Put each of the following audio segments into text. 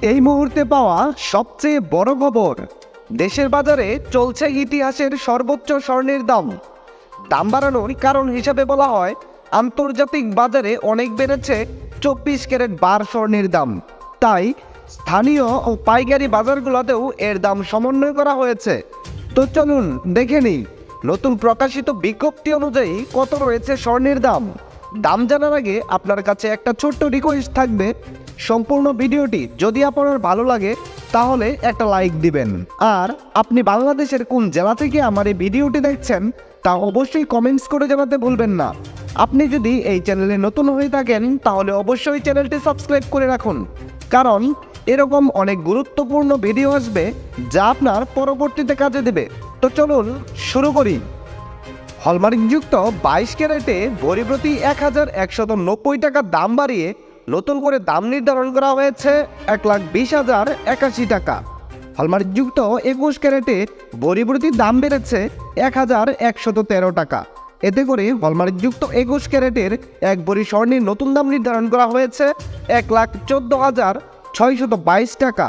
এই মুহূর্তে পাওয়া সবচেয়ে বড় খবর, দেশের বাজারে চলছে ইতিহাসের সর্বোচ্চ স্বর্ণের দাম। দাম বাড়ানোর কারণ হিসাবে বলা হয়, আন্তর্জাতিক বাজারে অনেক বেড়েছে চব্বিশ ক্যারেট বার স্বর্ণের দাম। তাই স্থানীয় ও পাইকারি বাজারগুলোতেও এর দাম সমন্বয় করা হয়েছে। তো চলুন দেখে নিই, নতুন প্রকাশিত বিজ্ঞপ্তি অনুযায়ী কত রয়েছে স্বর্ণের দাম। দাম জানার আগে আপনার কাছে একটা ছোট্ট রিকোয়েস্ট থাকবে। সম্পূর্ণ ভিডিওটি যদি আপনার ভালো লাগে, তাহলে একটা লাইক দিবেন। আর আপনি বাংলাদেশের কোন জেলা থেকে আমার এই ভিডিওটি দেখছেন, তা অবশ্যই কমেন্টস করে জানাতে ভুলবেন না। আপনি যদি এই চ্যানেলে নতুন হয়ে থাকেন, তাহলে অবশ্যই চ্যানেলটি সাবস্ক্রাইব করে রাখুন। কারণ এরকম অনেক গুরুত্বপূর্ণ ভিডিও আসবে, যা আপনার পরবর্তীতে কাজে দেবে। তো চলুন শুরু করি। হলমার্কযুক্ত বাইশ ক্যারেটে ভরি প্রতি এক হাজার একশত নব্বই টাকা দাম বাড়িয়ে নতুন করে দাম নির্ধারণ করা হয়েছে এক লাখ বিশ হাজার একাশি টাকা। হলমার্কযুক্ত একুশ ক্যারেটে ভরি দাম বেড়েছে এক হাজার একশত তেরো টাকা। এতে করে হলমার্কযুক্ত একুশ ক্যারেটের এক ভরি স্বর্ণের নতুন দাম নির্ধারণ করা হয়েছে এক লাখ চোদ্দ হাজার ছয়শত বাইশ টাকা।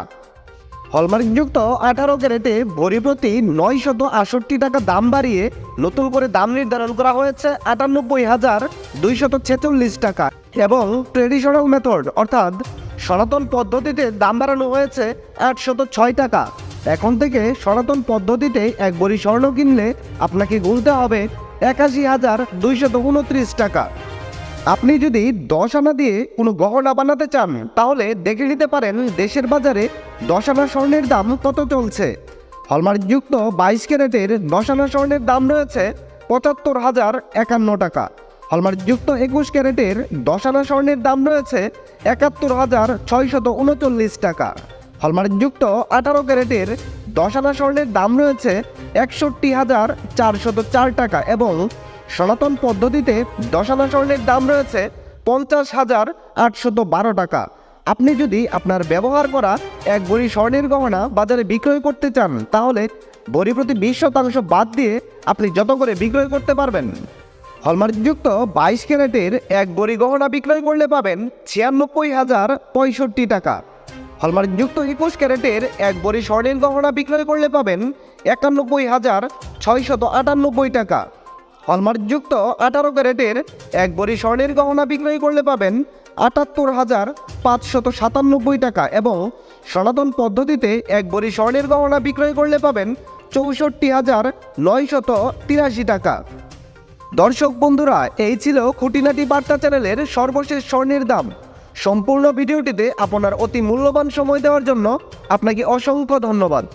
হলমার্কযুক্ত আঠারো ক্যারেটে ভরি প্রতি নয় শত আষট্টি টাকা দাম বাড়িয়ে নতুন করে দাম নির্ধারণ করা হয়েছে আটানব্বই হাজার দুইশত ছেচল্লিশ টাকা। এবং ট্রেডিশনাল মেথড অর্থাৎ সনাতন পদ্ধতিতে দাম বাড়ানো হয়েছে আটশত ছয় টাকা। এখন থেকে সনাতন পদ্ধতিতে এক বড়ি স্বর্ণ কিনলে আপনাকে গুনতে হবে একাশি হাজার দুইশত উনত্রিশ টাকা। আপনি যদি দশ আনা দিয়ে কোনো গহনা বানাতে চান, তাহলে দেখে নিতে পারেন দেশের বাজারে দশ আনা স্বর্ণের দাম কত চলছে। হলমার্কযুক্ত বাইশ ক্যারেটের দশ আনা স্বর্ণের দাম রয়েছে পঁচাত্তর হাজার একান্ন টাকা। হলমার্কযুক্ত একুশ ক্যারেটের দশ আনা স্বর্ণের দাম রয়েছে একাত্তর হাজার ছয়শত উনচল্লিশ টাকা। হলমার্কযুক্ত আঠারো ক্যারেটের দশ আনা স্বর্ণের দাম রয়েছে একষট্টি হাজার চারশত চার টাকা এবং সনাতন পদ্ধতিতে দশানা স্বর্ণের দাম রয়েছে পঞ্চাশ হাজার আটশত বারো টাকা। আপনি যদি আপনার ব্যবহার করা এক বড়ি স্বর্ণের গহনা বাজারে বিক্রয় করতে চান, তাহলে বড়ি প্রতি বিশ শতাংশ বাদ দিয়ে আপনি যত করে বিক্রয় করতে পারবেন। হলমার্কযুক্ত বাইশ ক্যারেটের এক বড়ি গহনা বিক্রয় করলে পাবেন ছিয়ানব্বই হাজার পঁয়ষট্টি টাকা। হলমার্কযুক্ত একুশ ক্যারেটের এক বড়ি স্বর্ণের গহনা বিক্রয় করলে পাবেন একানব্বই হাজার ছয়শত আটানব্বই টাকা। হলমার্কযুক্ত আঠারো ক্যারেটের এক বড়ি স্বর্ণের গহনা বিক্রয় করলে পাবেন আটাত্তর হাজার পাঁচশত সাতানব্বই টাকা এবং সনাতন পদ্ধতিতে এক বড়ি স্বর্ণের গহনা বিক্রয় করলে পাবেন চৌষট্টি হাজার নয়শত তিরাশি টাকা। দর্শক বন্ধুরা, এই ছিল খুঁটিনাটি বার্তা চ্যানেলের সর্বশেষ স্বর্ণের দাম। সম্পূর্ণ ভিডিওটিতে আপনার অতি মূল্যবান সময় দেওয়ার জন্য আপনাকে অসংখ্য ধন্যবাদ।